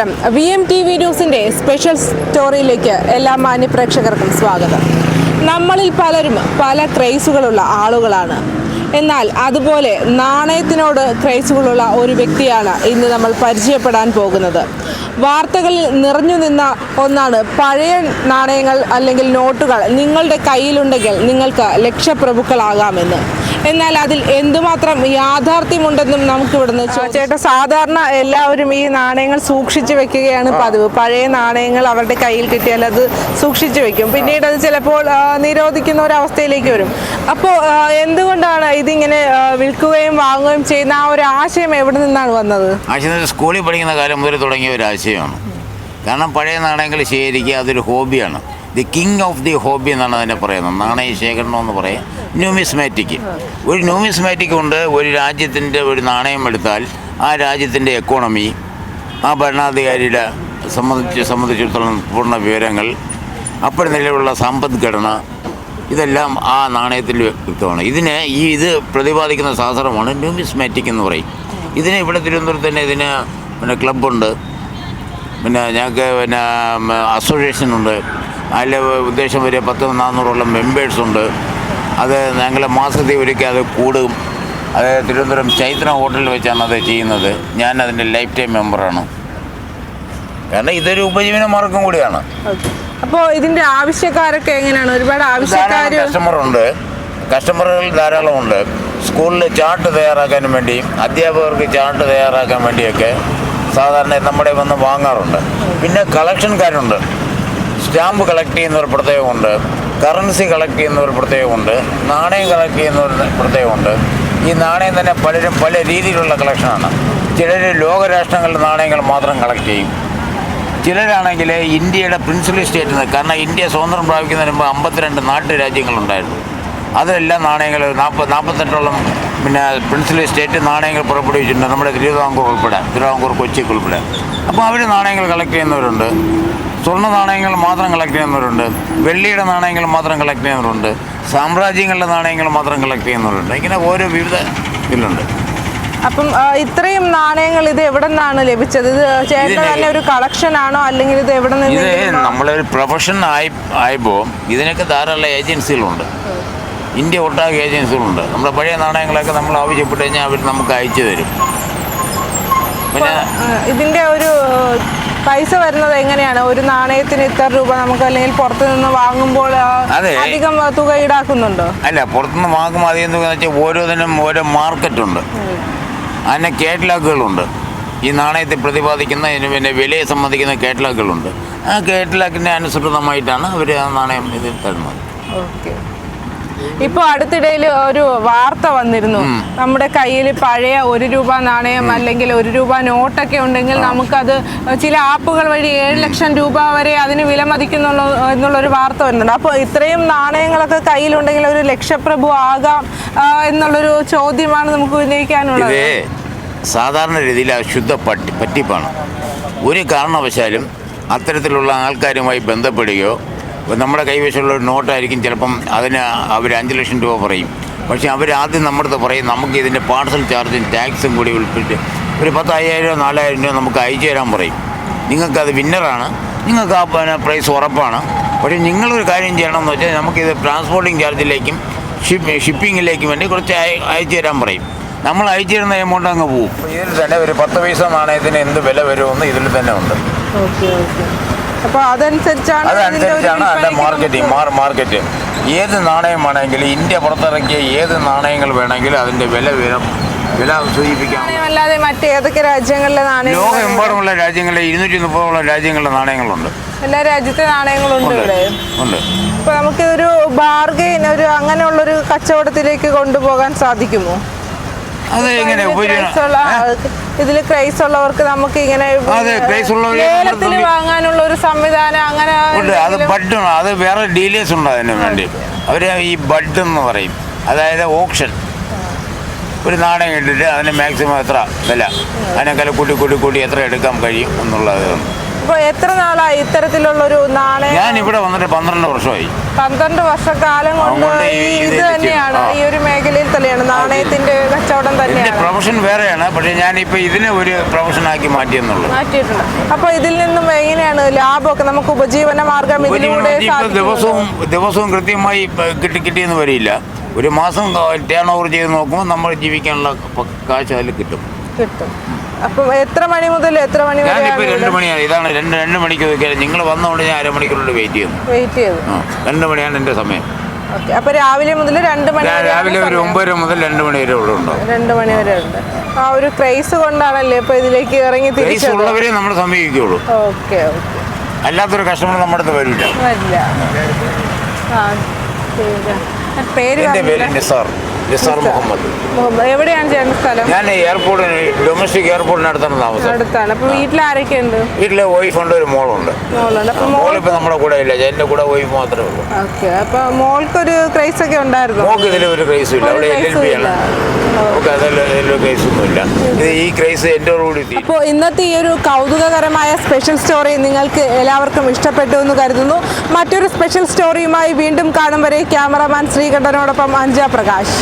നമസ്കാരം. V M T V ന്യൂസിന്റെ special സ്റ്റോറിയിലേക്ക് എല്ലാ മാന്യപ്രേക്ഷകർക്കും സ്വാഗതം. നമ്മളിൽ പലരും പല ക്രൈസുകളുള്ള ആളുകളാണ്. എന്നാൽ അതുപോലെ നാണയത്തിനോട് ക്രൈസുകളുള്ള ഒരു വ്യക്തിയാണ് ഇന്ന് നമ്മൾ പരിചയപ്പെടാൻ പോകുന്നത്. വാർത്തകളിൽ നിറഞ്ഞു നിന്ന ഒന്നാണ് പഴയ നാണയങ്ങൾ അല്ലെങ്കിൽ നോട്ടുകൾ നിങ്ങളുടെ കയ്യിലുണ്ടെങ്കിൽ നിങ്ങൾക്ക് ലക്ഷപ്രഭുക്കളാകാമെന്ന് എന്നാൽ അതിൽ എന്തുമാത്രം യാഥാർത്ഥ്യമുണ്ടെന്നും നമുക്ക് ഇവിടുന്ന് ചേട്ടാ സാധാരണ എല്ലാവരും ഈ നാണയങ്ങൾ സൂക്ഷിച്ചു വെക്കുകയാണ് പതിവ്. പഴയ നാണയങ്ങൾ അവരുടെ കയ്യിൽ കിട്ടിയാൽ അത് സൂക്ഷിച്ചു വെക്കും. പിന്നീട് അത് ചിലപ്പോൾ നിരോധിക്കുന്ന ഒരു അവസ്ഥയിലേക്ക് വരും അപ്പോൾ എന്തുകൊണ്ടാണ് ഇതിങ്ങനെ വിൽക്കുകയും വാങ്ങുകയും ചെയ്യുന്ന ആ ഒരു ആശയം എവിടെ നിന്നാണ് വന്നത്? ആശയം സ്കൂളിൽ പഠിക്കുന്ന കാലം മുതൽ തുടങ്ങിയ ഒരു ആശയമാണ്. കാരണം പഴയ നാണയങ്ങൾ ശേഖരിക്കുക അതൊരു ഹോബിയാണ്. The king of the hobby എന്നാണ് അതിനെ പറയുന്നത്. നാണയ ശേഖരണം എന്ന് പറയാം. ന്യൂമിസ്മാറ്റിക് ഒരു ന്യൂമിസ്മാറ്റിക് കൊണ്ട് ഒരു രാജ്യത്തിന്റെ ഒരു നാണയം എടുത്താൽ ആ രാജ്യത്തിന്റെ എക്കോണമി ആ ഭരണാധികാരിയുടെ സംബന്ധിച്ച് സംബന്ധിച്ചിടത്തോളം പൂർണ വിവരങ്ങൾ അപ്പോൾ നിലവിലുള്ള സമ്പദ്ഘടന ഇതെല്ലാം ആ നാണയത്തിൽ വ്യക്തമാണ്. ഇതിന് ഈ ഇത് പ്രതിപാദിക്കുന്ന ശാസ്ത്രമാണ് ന്യൂമിസ്മാറ്റിക് എന്ന് പറയും. ഇതിന് ഇവിടെ തിരുവനന്തപുരത്ത് തന്നെ ഇതിന് പിന്നെ ക്ലബുണ്ട് പിന്നെ ഞങ്ങൾക്ക് പിന്നെ അസോസിയേഷൻ ഉണ്ട്. അതിൽ ഉദ്ദേശം വരെ പത്ത് നാനൂറോളം മെമ്പേഴ്സുണ്ട്. അത് ഞങ്ങൾ മാസത്തിൽ ഒരിക്കൽ അത് കൂടും. അത് തിരുവനന്തപുരം ചൈത്ര ഹോട്ടലിൽ വെച്ചാണ് അത് ചെയ്യുന്നത്. ഞാൻ അതിന്റെ ലൈഫ് ടൈം മെമ്പറാണ്. കാരണം ഇതൊരു ഉപജീവന മാർഗം കൂടിയാണ്. അപ്പോൾ ഇതിന്റെ ആവശ്യക്കാരൊക്കെ എങ്ങനെയാണ്? ഒരുപാട് ആവശ്യക്കാർ കസ്റ്റമറുണ്ട്. കസ്റ്റമറുകൾ ധാരാളമുണ്ട്. സ്കൂളിൽ ചാർട്ട് തയ്യാറാക്കാനും വേണ്ടി അധ്യാപകർക്ക് ചാർട്ട് തയ്യാറാക്കാൻ വേണ്ടിയൊക്കെ സാധാരണ നമ്മുടെ വന്ന് വാങ്ങാറുണ്ട്. പിന്നെ കളക്ഷൻകാരുണ്ട്. സ്റ്റാമ്പ് കളക്ട് ചെയ്യുന്ന ഒരു പ്രത്യേകമുണ്ട്. കറൻസി കളക്ട് ചെയ്യുന്ന ഒരു പ്രത്യേകമുണ്ട്. നാണയം കളക്ട് ചെയ്യുന്ന ഒരു പ്രത്യേകമുണ്ട്. ഈ നാണയം തന്നെ പലരും പല രീതിയിലുള്ള കളക്ഷനാണ്. ചിലർ ലോകരാഷ്ട്രങ്ങളുടെ നാണയങ്ങൾ മാത്രം കളക്ട് ചെയ്യും. ചിലരാണെങ്കിൽ ഇന്ത്യയുടെ പ്രിൻസിപ്പൽ സ്റ്റേറ്റിൽ നിന്ന് കാരണം ഇന്ത്യ സ്വതന്ത്രം പ്രാപിക്കുന്നതിന് മുമ്പ് അമ്പത്തിരണ്ട് നാട്ടുരാജ്യങ്ങളുണ്ടായിരുന്നു അതെല്ലാം നാണയങ്ങൾ നാൽപ്പത് നാൽപ്പത്തെട്ടോളം പിന്നെ പ്രിൻസിപ്പൽ സ്റ്റേറ്റ് നാണയങ്ങൾ പുറപ്പെടുവിച്ചിട്ടുണ്ട്. നമ്മുടെ തിരുവിതാംകൂർ ഉൾപ്പെടെ തിരുവിതാംകൂർ കൊച്ചിക്ക് ഉൾപ്പെടെ. അപ്പോൾ അവർ നാണയങ്ങൾ കളക്ട് ചെയ്യുന്നവരുണ്ട്. സ്വർണ നാണയങ്ങൾ മാത്രം കളക്ട് ചെയ്യുന്നവരുണ്ട്. വെള്ളിയുടെ നാണയങ്ങൾ മാത്രം കളക്ട് ചെയ്യുന്നവരുണ്ട്. സാമ്രാജ്യങ്ങളുടെ നാണയങ്ങൾ മാത്രം കളക്ട് ചെയ്യുന്നവരുണ്ട്. ഇങ്ങനെ ഓരോ വിവിധ ഇതിലുണ്ട്. അപ്പം ഇത്രയും നാണയങ്ങൾ ഇത് എവിടെ നിന്നാണ് ലഭിച്ചത്? ഇത് ചേട്ടൻ തന്നെ ഒരു കളക്ഷൻ ആണോ അല്ലെങ്കിൽ ഇത് എവിടെ ഇത് നിന്ന് നമ്മളൊരു പ്രൊഫഷൻ ആയി ആയപ്പോൾ ഇതിനൊക്കെ ധാരാളം ഏജൻസികളുണ്ട് ഇന്ത്യ ഒട്ടാകെ ഏജൻസികളുണ്ട് നമ്മുടെ പഴയ നാണയങ്ങളൊക്കെ നമ്മൾ ആവശ്യപ്പെട്ട് കഴിഞ്ഞാൽ അവർ നമുക്ക് അയച്ചു തരും. പിന്നെ ഇതിന്റെ ഒരു പൈസ വരുന്നത് എങ്ങനെയാണ്? ഒരു നാണയത്തിന് ഇത്ര രൂപ നമുക്ക് അല്ലെങ്കിൽ പുറത്തു നിന്ന് വാങ്ങുമ്പോൾ. അധികം തുക ഈടാക്കുന്നുണ്ടോ? അല്ല പുറത്തുനിന്ന് വാങ്ങുമ്പോൾ അധികം തുക വെച്ചാൽ ഓരോന്നിനും ഓരോ മാർക്കറ്റ് ഉണ്ട് അതിന് കേറ്റലാക്കുകളുണ്ട് ഈ നാണയത്തെ പ്രതിപാദിക്കുന്ന ഇതിന് പിന്നെ വിലയെ സംബന്ധിക്കുന്ന കേറ്റലാക്കുകളുണ്ട് ആ കേറ്റലാക്കിന്റെ അനുസൃതമായിട്ടാണ് അവർ ആ നാണയം ഇത് തരുന്നത്. ഓക്കെ. ഇപ്പോൾ അടുത്തിടയിൽ ഒരു വാർത്ത വന്നിരുന്നു. നമ്മുടെ കയ്യിൽ പഴയ ഒരു രൂപ നാണയം അല്ലെങ്കിൽ ഒരു രൂപ നോട്ടൊക്കെ ഉണ്ടെങ്കിൽ നമുക്കത് ചില ആപ്പുകൾ വഴി ഏഴ് ലക്ഷം രൂപ വരെ അതിന് വില എന്നുള്ള എന്നുള്ളൊരു വാർത്ത വരുന്നുണ്ട്. അപ്പോൾ ഇത്രയും നാണയങ്ങളൊക്കെ കയ്യിലുണ്ടെങ്കിൽ ഒരു ലക്ഷപ്രഭു ആകാം എന്നുള്ളൊരു ചോദ്യമാണ് നമുക്ക് ഉന്നയിക്കാനുള്ളത്. സാധാരണ രീതിയിൽ അശുദ്ധ പട്ടി പറ്റിപ്പാണ്. ഒരു കാരണവശാലും അത്തരത്തിലുള്ള ആൾക്കാരുമായി ബന്ധപ്പെടുകയോ നമ്മുടെ കൈവശമുള്ള ഒരു നോട്ടായിരിക്കും ചിലപ്പം അതിന് അവർ അഞ്ച് ലക്ഷം രൂപ പറയും. പക്ഷേ അവർ ആദ്യം നമ്മുടെ പറയും നമുക്ക് ഇതിന്റെ പാർസൽ ചാർജും ടാക്സും കൂടി ഉൾപ്പെട്ട് ഒരു പത്തായിരം നാലായിരം രൂപ നമുക്ക് അയച്ചു തരാൻ പറയും. നിങ്ങൾക്കത് വിന്നറാണ്. നിങ്ങൾക്ക് ആ പിന്നെ പ്രൈസ് ഉറപ്പാണ്. പക്ഷേ നിങ്ങളൊരു കാര്യം ചെയ്യണം എന്ന് വെച്ചാൽ നമുക്കിത് ട്രാൻസ്പോർട്ടിംഗ് ചാർജിലേക്കും ഷിപ്പ് ഷിപ്പിങ്ങിലേക്കും വേണ്ടി കുറച്ച് അയ- അയച്ചു തരാൻ പറയും. നമ്മൾ അയച്ചു തരുന്ന എമൗണ്ട് അങ്ങ് പോകും ഇതിൽ തന്നെ ഒരു പത്ത് പൈസ നാണയത്തിന് എന്ത് വില വരുമെന്ന് ഇതിൽ തന്നെ ഉണ്ട്. അപ്പോൾ അതനുസരിച്ചാണ് അതനുസരിച്ചാണ് അതിന്റെ മാർക്കറ്റിംഗ് മാർ മാർക്കറ്റ് ഏത് നാണയം വേണമെങ്കിലും ഇന്ത്യ പുറത്തിറക്കിയ ഏത് നാണയങ്ങൾ വേണമെങ്കിലും അതിന്റെ വില വിവരം വില സൂചിപ്പിക്കാം. നാണയമല്ലാതെ മറ്റേതൊക്കെ രാജ്യങ്ങളിലെ നാണയങ്ങൾ ലോകമെമ്പാടുമുള്ള രാജ്യങ്ങളിലെ ഇരുന്നൂറ്റി മുപ്പതോളം രാജ്യങ്ങളുടെ നാണയങ്ങളുണ്ട്. എല്ലാ രാജ്യത്തെ നാണയങ്ങളുണ്ട് ഇവിടെ. ഉണ്ട്. ഇപ്പൊ നമുക്ക് ഒരു ബാർഗെയിൻ ഒരു അങ്ങനെയുള്ളൊരു കച്ചവടത്തിലേക്ക് കൊണ്ടുപോകാൻ സാധിക്കുമോ? ഇതിൽ ക്രൈസ് ഉള്ളവർക്ക് നമുക്ക് ഇങ്ങനെ ലേലത്തിൽ വാങ്ങാനുള്ള ഒരു സംവിധാനം അങ്ങനെ ഉണ്ട്. അത് ബഡ് അത് വേറെ ഡീലേഴ്സ് ഉണ്ട് അതിന് വേണ്ടി. അവർ ഈ ബഡ് എന്ന് പറയും. അതായത് ഓപ്ഷൻ ഒരു നാണയം ഇട്ടിട്ട് അതിന് മാക്സിമം എത്ര വില? അതിനേക്കാൾ കൂട്ടി കൂട്ടി കൂട്ടി എത്ര എടുക്കാൻ കഴിയും എന്നുള്ളത്. ഇപ്പൊ എത്ര നാളായി ഇത്തരത്തിലുള്ള ഒരു നാണയം? ഞാൻ ഇവിടെ വന്നിട്ട് പന്ത്രണ്ട് വർഷമായി. പന്ത്രണ്ട് വർഷക്കാലം കൊണ്ട് ഇത് തന്നെയാണ് ഈ ഒരു മേഖലയിൽ തന്നെയാണ് നാണയത്തിന്റെ കച്ചവടം തന്നെയാണ്. പ്രൊഫഷൻ വേറെയാണ് പക്ഷേ ഇപ്പൊ ഇതിനെ ഒരു പ്രൊഫഷൻ ആക്കി മാറ്റിയെന്നുള്ളൂ. മാറ്റിയിട്ടുണ്ട്. അപ്പൊ ഇതിൽ നിന്നും എങ്ങനെയാണ് ലാഭമൊക്കെ നമുക്ക് ഉപജീവന മാർഗം ഇതിലൂടെ ദിവസവും ദിവസവും കൃത്യമായി കിട്ടി കിട്ടിയെന്ന് വരില്ല. ഒരു മാസം ടേൺ ഓവർ ചെയ്ത് നോക്കുമ്പോൾ നമ്മൾ ജീവിക്കാനുള്ള കാശ് അതിൽ കിട്ടും. കിട്ടും. അപ്പം എത്ര മണി മുതൽ എത്ര മണി വരെ ഞാൻ രണ്ട് വരെയാണ് മണിയാണ്. ഇതാണ് രണ്ട് രണ്ട് മണിക്ക് നോക്കിയാൽ നിങ്ങൾ വന്നതുകൊണ്ട് ഞാൻ അരമണിക്കൂറുകൊണ്ട് വെയിറ്റ് ചെയ്യുന്നു. വെയിറ്റ് ചെയ്ത്. ആ രണ്ട് മണിയാണ് എന്റെ സമയം. ഓക്കെ അപ്പൊ രാവിലെ മുതൽ രണ്ട് മണി ഞാൻ വരെയാണ് രാവിലെ ഒരു. ഒമ്പതര മുതൽ രണ്ട് മണി വരെ ഇവിടെ ഉണ്ടാവും രണ്ട് മണി വരെ ഉണ്ട്. ആ ഒരു ക്രൈസ് കൊണ്ടാണല്ലേ ഇപ്പൊ ഇതിലേക്ക് ഇറങ്ങി പ്രൈസ് തിരിച്ചത്? ഉള്ളവരെ നമ്മൾ സമീപിക്കുകയുള്ളൂ ഓക്കെ ഓക്കെ അല്ലാത്തൊരു കസ്റ്റമർ നമ്മുടെ അടുത്ത് വരില്ല. വരില്ല. ആ ശരി. പേര് എന്റെ പേര് പറഞ്ഞില്ല. നിസാർ നിസാർ മുഹമ്മദ്. എവിടെയാണ് ചേട്ടൻ സ്ഥലം? ഞാൻ എയർപോർട്ടിന് ഡൊമസ്റ്റിക് എയർപോർട്ടിനടുത്താണ് താമസം. അടുത്താണ്. അപ്പൊ വീട്ടിൽ ആരൊക്കെ ഉണ്ട്? വീട്ടിലെ വൈഫുണ്ട് ഒരു മോളുണ്ട്. മോളിപ്പോ നമ്മുടെ കൂടെ ഇല്ല. എന്റെ കൂടെ വൈഫ് മാത്രമേ ഉള്ളൂ. ഓക്കെ. അപ്പൊ മോൾക്കൊരു ക്രൈസ് ഒക്കെ ഉണ്ടായിരുന്നു? മോൾക്ക് ഇതിൽ ഒരു ക്രൈസും ഇല്ല. അവിടെ എൽ എൽ പി ആണ്. നമുക്ക് ക്രൈസൊന്നും ഇല്ല. ഇത് ഈ ക്രൈസ് എന്റെ കൂടി അപ്പോൾ ഇന്നത്തെ ഈ ഒരു കൗതുകകരമായ സ്പെഷ്യൽ സ്റ്റോറി നിങ്ങൾക്ക് എല്ലാവർക്കും ഇഷ്ടപ്പെട്ടു എന്ന് കരുതുന്നു. മറ്റൊരു സ്പെഷ്യൽ സ്റ്റോറിയുമായി വീണ്ടും കാണും വരെ ക്യാമറമാൻ ശ്രീകണ്ഠനോടൊപ്പം അഞ്ജ പ്രകാശ്.